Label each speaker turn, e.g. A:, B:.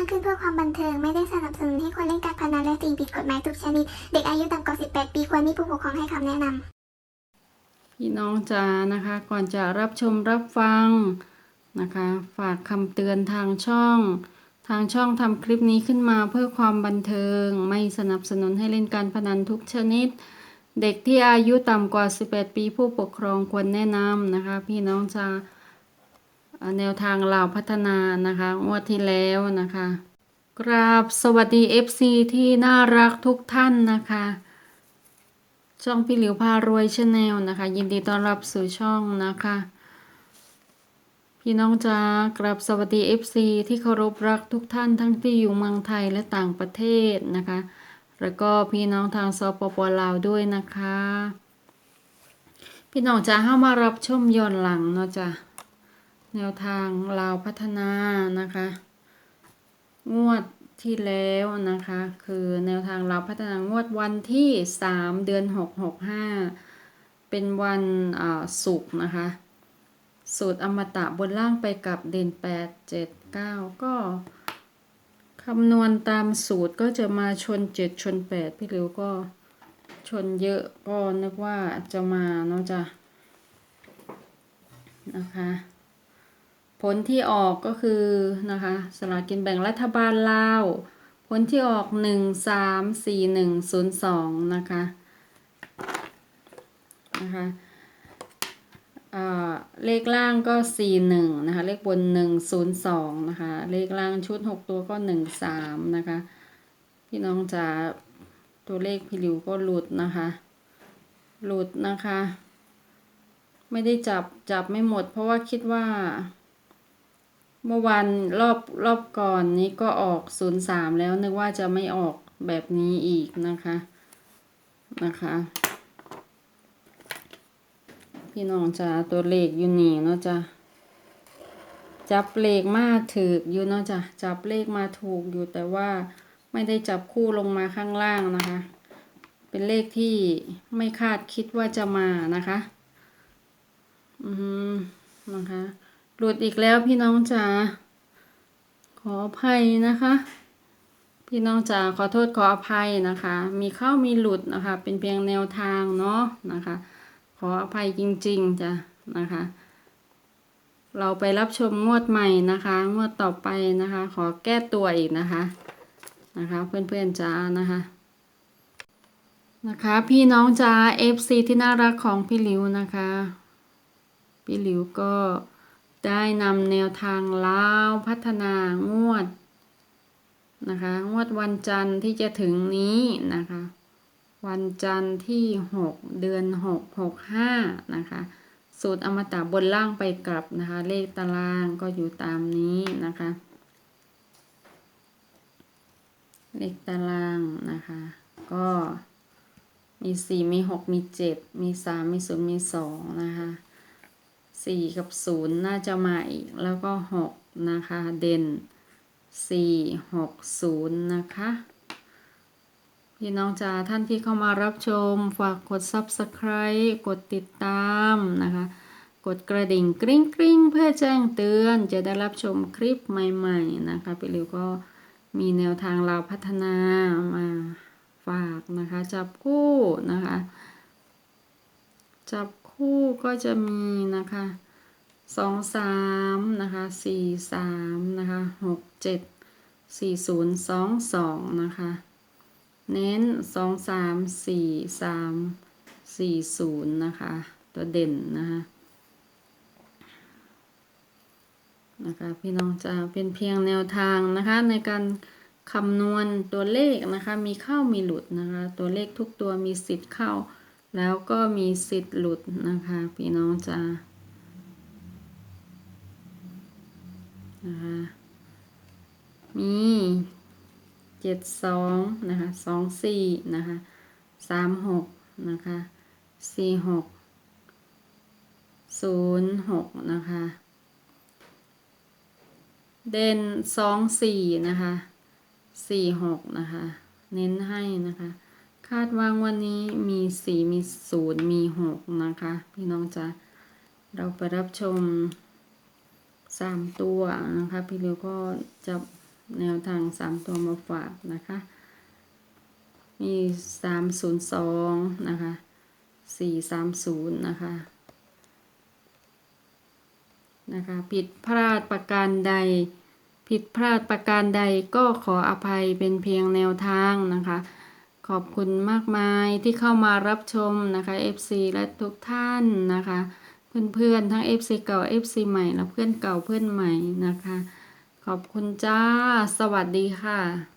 A: างขึ้นเพื่อความบันเทิง ไม่ได้สนับสนุนให้คนเล่นการพนันและสิ่งผิดกฎหมายทุกชนิด เด็กอายุต่ำกว่า 18 ปีควรมีผู้ปกครองให้คำแนะนำ
B: พี่น้องจ๋านะคะ ก่อนจะรับชมรับฟังนะคะ ฝากคำเตือนทางช่อง ทางช่องทำคลิปนี้ขึ้นมาเพื่อความบันเทิง ไม่สนับสนุนให้เล่นการพนันทุกชนิด เด็กที่อายุต่ำกว่า 18 ปีผู้ปกครองควรแนะนำนะคะ พี่น้องจะอ่า แนวทางเราพัฒนานะคะงวดที่แล้วนะคะ กราบสวัสดี FC ที่น่ารักทุกท่านนะคะ ช่องพี่หลิวพารวยชาแนลนะคะ ยินดีต้อนรับสู่ช่องนะคะ พี่น้องจ้ากราบสวัสดี FC ที่เคารพรักทุกท่านทั้งที่อยู่เมืองไทยและต่างประเทศนะคะ แล้วก็พี่น้องทางสปปลาวด้วยนะคะ พี่น้องจะเข้ามารับชมย้อนหลังเนาะจ้ะ แนวทางลาวพัฒนานะคะ งวดที่แล้วนะคะ คือแนวทางเราวพัฒนางวดวันที่ 3 เดือน 6 6 5 เป็นวันอ่าศุกร์นะคะ สูตรอมตะบนล่างไปกับเด่น 8 7 9 ก็คำนวณตามสูตรก็จะมาชน 7 ชน 8 พี่หลิวก็ชนเยอะก็นึกว่าจะมาเนาะจ้ะนะคะ ผลที่ออกก็คือนะคะสลากกินแบ่งรัฐบาลลาว ผลที่ออกหนึ่งสามสี่หนึ่งศูนย์สองนะคะนะคะเลขล่างก็สี่หนึ่งนะคะ เลขบนหนึ่งศูนย์สองนะคะ เลขล่างชุดหกตัวก็หนึ่งสามนะคะ พี่น้องจ๋าตัวเลขพี่หลิวก็หลุดนะคะ หลุดนะคะ ไม่ได้จับจับไม่หมด เพราะว่าคิดว่า เมื่อวันรอบรอบก่อนนี้ก็ออกศูนย์สามแล้วนึกว่าจะไม่ออกแบบนี้อีกนะคะ นะคะ พี่น้องจะตัวเลขอยู่นี่เนาะจ้ะจับเลขมาถูกอยู่เนาะจ้ะจับเลขมาถูกอยู่แต่ว่าไม่ได้จับคู่ลงมาข้างล่างนะคะ เป็นเลขที่ไม่คาดคิดว่าจะมานะคะ อืมนะคะ หลุดอีกแล้วพี่น้องจ๋าขออภัยนะคะ พี่น้องจ๋าขอโทษขออภัยนะคะ มีเข้ามีหลุดนะคะ เป็นเพียงแนวทางเนาะนะคะ ขออภัยจริงๆจ้ะนะคะ เราไปรับชมงวดใหม่นะคะงวดต่อไปนะคะ ขอแก้ตัวอีกนะคะนะคะ เพื่อนๆจ๋านะคะนะคะพี่น้องจ๋า FC ที่น่ารักของพี่หลิวนะคะ พี่หลิวก็ ได้นำแนวทางลาวพัฒนางวดนะคะ งวดวันจันทร์ที่จะถึงนี้นะคะ วันจันทร์ที่ 6 เดือน 6 6 5 นะคะ สูตรอมตะบนล่างไปกลับนะคะ เลขตารางก็อยู่ตามนี้นะคะ เลขตารางนะคะ ก็มี 4 มี 6 มี 7 มี 3 มี 0 มี 2 นะคะ สี่กับศูนย์น่าจะมาอีก แล้วก็หกนะคะ เด่นสี่หกศูนย์นะคะ พี่น้องจ๋าท่านที่เข้ามารับชม ฝากกด subscribe กดติดตามนะคะ กดกระดิ่งกริ๊งกริ๊งเพื่อแจ้งเตือนจะได้รับชมคลิปใหม่ๆนะคะพี่ลิวก็มีแนวทางเราพัฒนามาฝากนะคะ จับคู่นะคะ จับ คู่ก็จะมีนะคะสองสามนะคะสี่สามนะคะหกเจ็ดสี่ศูนย์สองสองนะคะ เน้นสองสามสี่สามสี่ศูนย์นะคะ ตัวเด่นนะคะนะคะพี่น้องจะเป็นเพียงแนวทางนะคะ ในการคำนวณตัวเลขนะคะ มีเข้ามีหลุดนะคะ ตัวเลขทุกตัวมีสิทธิ์เข้า แล้วก็มีสิทธิ์หลุดนะคะพี่น้องจะนะคะมีเจ็ดสองนะคะสองสี่นะคะสามหกนะคะสี่หกศูนย์หกนะคะ เด่นสองสี่นะคะสี่หกนะคะ เน้นให้นะคะ คาดว่างวันนี้มีสี่มีศูนย์มีหกนะคะ พี่น้องจะเราไปรับชมสามตัวนะคะ พี่เลียวก็จะแนวทางสามตัวมาฝากนะคะ มีสามศูนย์สองนะคะสี่สามศูนย์นะคะนะคะผิดพลาดประการใด ผิดพลาดประการใดก็ขออภัยเป็นเพียงแนวทางนะคะ ขอบคุณมากมายที่เข้ามารับชมนะคะ FC และทุกท่านนะคะ เพื่อนๆ ทั้ง FC เก่า FC ใหม่และเพื่อนเก่าเพื่อนใหม่นะคะ ขอบคุณจ้า สวัสดีค่ะ